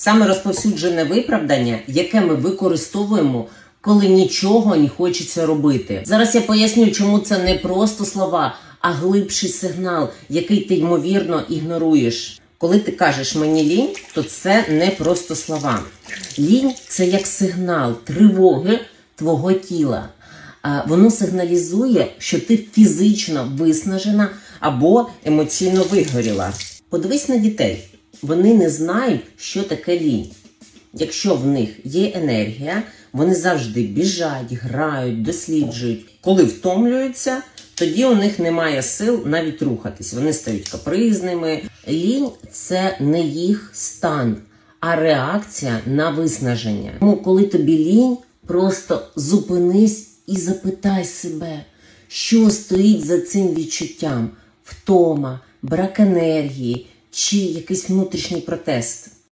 Саме розповсюджене виправдання, яке ми використовуємо, коли нічого не хочеться робити. Зараз я поясню, чому це не просто слова, а глибший сигнал, який ти ймовірно ігноруєш. Коли ти кажеш мені лінь, то це не просто слова. Лінь це як сигнал тривоги твого тіла. Воно сигналізує, що ти фізично виснажена або емоційно вигоріла. Подивись на дітей. Вони не знають, що таке лінь. Якщо в них є енергія, вони завжди біжать, грають, досліджують. Коли втомлюються, тоді у них немає сил навіть рухатись. Вони стають капризними. Лінь це не їх стан, а реакція на виснаження. Тому, коли тобі лінь, просто зупинись і запитай себе, що стоїть за цим відчуттям: втома, брак енергії чи якийсь внутрішній протест.